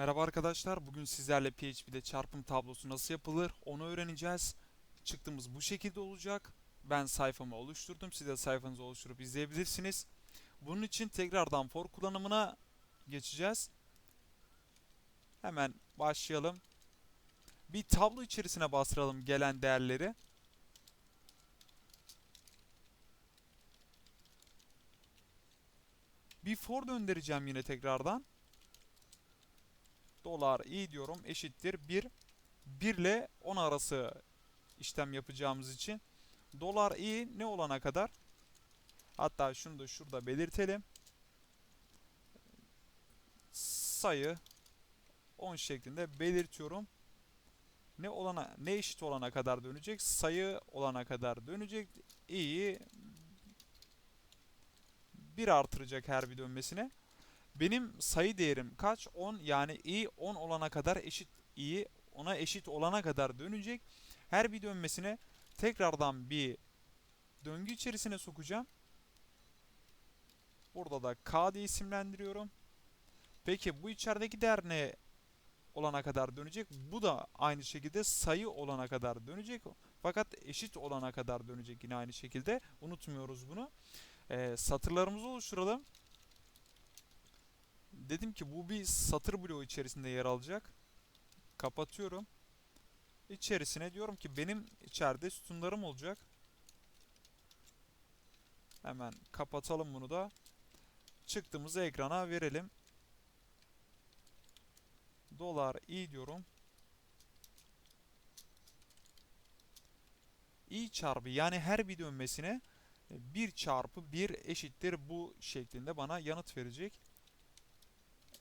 Merhaba arkadaşlar. Bugün sizlerle PHP'de çarpım tablosu nasıl yapılır onu öğreneceğiz. Çıktığımız bu şekilde olacak. Ben sayfamı oluşturdum. Siz de sayfanızı oluşturup izleyebilirsiniz. Bunun için tekrardan for kullanımına geçeceğiz. Hemen başlayalım. Bir tablo içerisine bastıralım gelen değerleri. Bir for döndüreceğim yine tekrardan dolar i diyorum eşittir 1 1 ile 10 arası işlem yapacağımız için. Dolar i ne olana kadar? Hatta şunu da şurada belirtelim. Sayı 10 şeklinde belirtiyorum. Ne olana ne eşit olana kadar dönecek? Sayı olana kadar dönecek. İ'yi 1 artıracak her bir dönmesine benim sayı değerim kaç? 10 yani i 10 olana kadar eşit i ona eşit olana kadar dönecek. Her bir dönmesine tekrardan bir döngü içerisine sokacağım. Burada da k diye isimlendiriyorum. Peki bu içerideki değer ne olana kadar dönecek? Bu da aynı şekilde sayı olana kadar dönecek. Fakat eşit olana kadar dönecek yine aynı şekilde. Unutmuyoruz bunu. Ee, satırlarımızı oluşturalım. Dedim ki bu bir satır bloğu içerisinde yer alacak. Kapatıyorum. İçerisine diyorum ki benim içeride sütunlarım olacak. Hemen kapatalım bunu da. Çıktığımızı ekrana verelim. Dolar i diyorum. i çarpı yani her bir dönmesine 1 çarpı 1 eşittir bu şeklinde bana yanıt verecek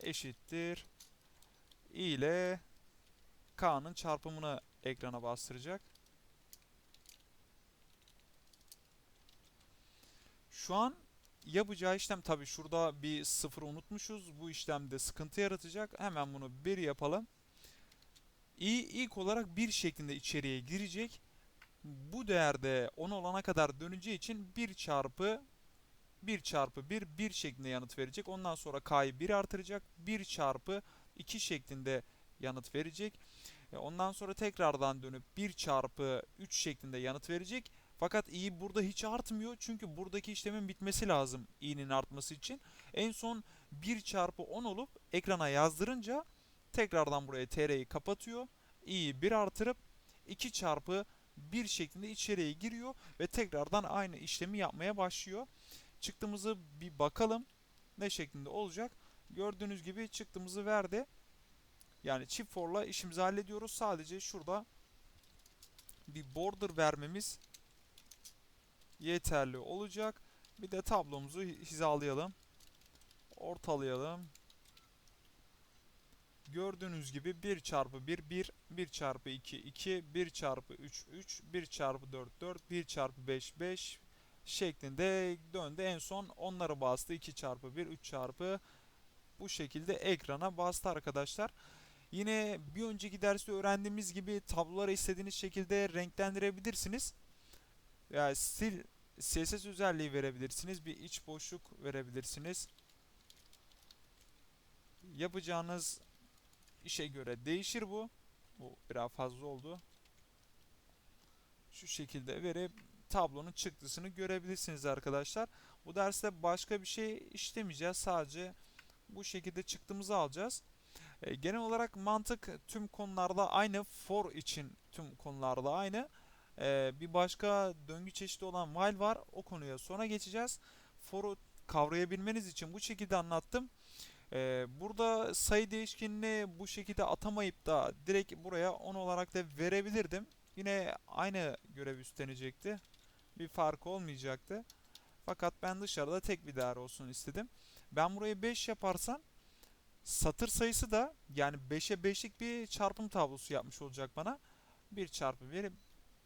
eşittir i ile k'nın çarpımını ekrana bastıracak. Şu an yapacağı işlem tabi şurada bir sıfır unutmuşuz. Bu işlemde sıkıntı yaratacak. Hemen bunu 1 yapalım. i ilk olarak 1 şeklinde içeriye girecek. Bu değerde 10 olana kadar döneceği için 1 çarpı 1 çarpı 1 1 şeklinde yanıt verecek. Ondan sonra k'yı 1 artıracak. 1 çarpı 2 şeklinde yanıt verecek. E, ondan sonra tekrardan dönüp 1 çarpı 3 şeklinde yanıt verecek. Fakat i burada hiç artmıyor. Çünkü buradaki işlemin bitmesi lazım i'nin artması için. En son 1 çarpı 10 olup ekrana yazdırınca tekrardan buraya tr'yi kapatıyor. i'yi 1 artırıp 2 çarpı 1 şeklinde içeriye giriyor ve tekrardan aynı işlemi yapmaya başlıyor çıktığımızı bir bakalım. Ne şeklinde olacak. Gördüğünüz gibi çıktığımızı verdi. Yani çift for'la işimizi hallediyoruz. Sadece şurada bir border vermemiz yeterli olacak. Bir de tablomuzu hizalayalım. Ortalayalım. Gördüğünüz gibi 1 çarpı 1 1, 1 çarpı 2 2, 1 çarpı 3 3, 1 çarpı 4 4, 1 çarpı 5 5, şeklinde döndü. En son onları bastı. 2 çarpı 1, 3 çarpı bu şekilde ekrana bastı arkadaşlar. Yine bir önceki derste öğrendiğimiz gibi tabloları istediğiniz şekilde renklendirebilirsiniz. Yani stil CSS özelliği verebilirsiniz. Bir iç boşluk verebilirsiniz. Yapacağınız işe göre değişir bu. Bu biraz fazla oldu. Şu şekilde verip tablonun çıktısını görebilirsiniz arkadaşlar. Bu derste başka bir şey işlemeyeceğiz. Sadece bu şekilde çıktığımızı alacağız. E, genel olarak mantık tüm konularda aynı. For için tüm konularda aynı. E, bir başka döngü çeşidi olan while var. O konuya sonra geçeceğiz. For'u kavrayabilmeniz için bu şekilde anlattım. Ee, burada sayı değişkenini bu şekilde atamayıp da direkt buraya 10 olarak da verebilirdim. Yine aynı görev üstlenecekti bir fark olmayacaktı. Fakat ben dışarıda tek bir değer olsun istedim. Ben burayı 5 yaparsam satır sayısı da yani 5'e 5'lik bir çarpım tablosu yapmış olacak bana. 1 çarpı 1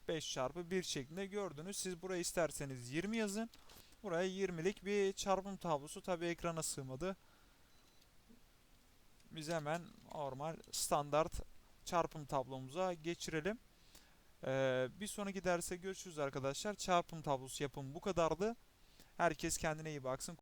5 çarpı 1 şeklinde gördünüz. Siz buraya isterseniz 20 yazın. Buraya 20'lik bir çarpım tablosu tabi ekrana sığmadı. Biz hemen normal standart çarpım tablomuza geçirelim. Ee, bir sonraki derse görüşürüz arkadaşlar. Çarpım tablosu yapım bu kadardı. Herkes kendine iyi baksın.